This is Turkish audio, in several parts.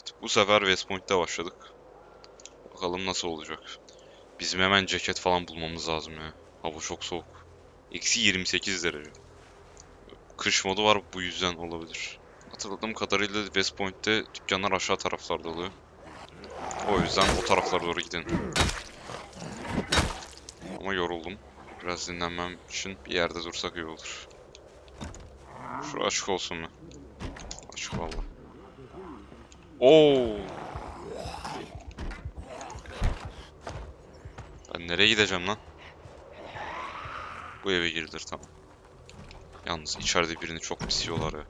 Evet bu sefer West Point'te başladık. Bakalım nasıl olacak. Bizim hemen ceket falan bulmamız lazım ya. Hava çok soğuk. Eksi 28 derece. Kış modu var bu yüzden olabilir. Hatırladığım kadarıyla West Point'te dükkanlar aşağı taraflarda oluyor. O yüzden o taraflara doğru gidin. Ama yoruldum. Biraz dinlenmem için bir yerde dursak iyi olur. Şu açık olsun mu? Açık valla. Oo. Ben nereye gideceğim lan? Bu eve girilir tamam. Yalnız içeride birini çok pis yiyorlar ya.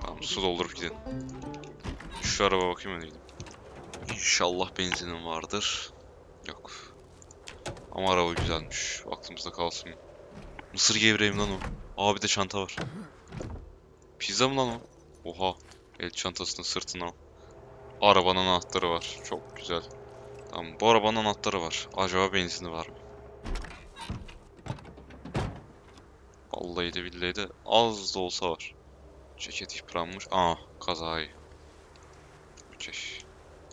Tamam su doldurup gidin. Şu araba bakayım öyle gideyim. İnşallah benzinim vardır. Yok. Ama araba güzelmiş. Aklımızda kalsın. Mısır gevreğim lan o. Aa bir de çanta var. Pizza mı lan o? Oha. El çantasını sırtına al. Arabanın anahtarı var. Çok güzel. Tamam bu arabanın anahtarı var. Acaba benzini var mı? Vallahi de billahi de az da olsa var. Ceket yıpranmış. Aa kazayı. Okey.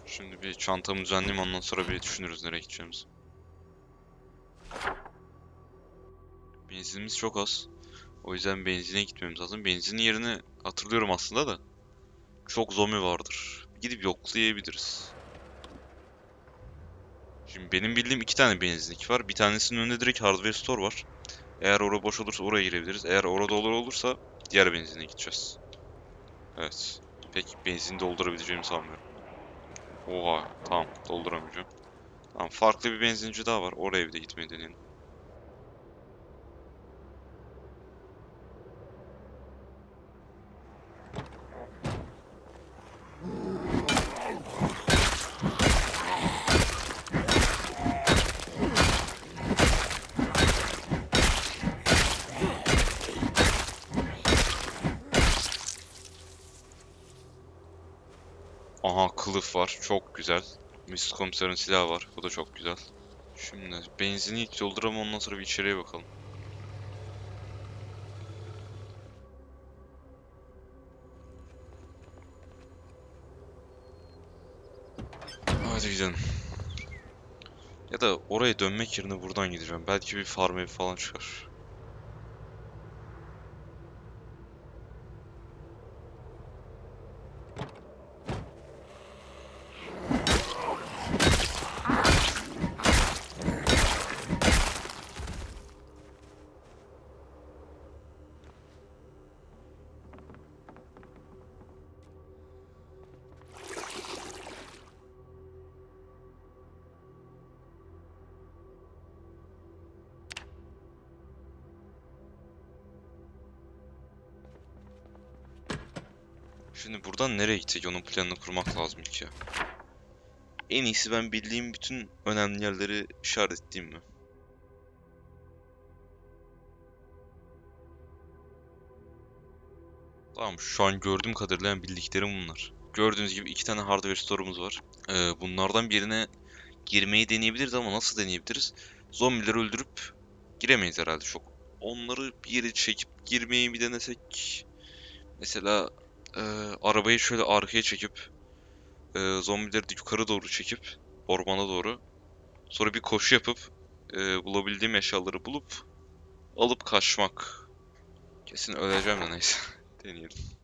Şimdi bir çantamı düzenleyeyim ondan sonra bir düşünürüz nereye gideceğimizi. Benzinimiz çok az. O yüzden benzine gitmemiz lazım. Benzinin yerini hatırlıyorum aslında da. Çok zombi vardır. Gidip yoklayabiliriz. Şimdi benim bildiğim iki tane benzinlik var. Bir tanesinin önünde direkt hardware store var. Eğer orada boş olursa oraya girebiliriz. Eğer orada olur olursa diğer benzine gideceğiz. Evet. Pek benzin doldurabileceğimi sanmıyorum. Oha tamam dolduramayacağım. Tamam farklı bir benzinci daha var. Oraya bir de gitmeyi deneyelim. Aha kılıf var. Çok güzel. Mrs. Komiser'in silahı var. Bu da çok güzel. Şimdi benzini ilk dolduralım ondan sonra bir içeriye bakalım. Hadi gidelim. Ya da oraya dönmek yerine buradan gideceğim. Belki bir farm evi falan çıkar. Şimdi buradan nereye gidecek onun planını kurmak lazım ilk ya. En iyisi ben bildiğim bütün önemli yerleri işaretleyeyim mi? Tamam şu an gördüğüm kadarıyla yani bildiklerim bunlar. Gördüğünüz gibi iki tane hardware store'umuz var. Ee, bunlardan birine girmeyi deneyebiliriz ama nasıl deneyebiliriz? Zombileri öldürüp giremeyiz herhalde çok. Onları bir yere çekip girmeyi bir denesek. Mesela e, arabayı şöyle arkaya çekip e, zombileri de yukarı doğru çekip ormana doğru sonra bir koşu yapıp e, bulabildiğim eşyaları bulup alıp kaçmak. Kesin öleceğim de neyse. Deneyelim.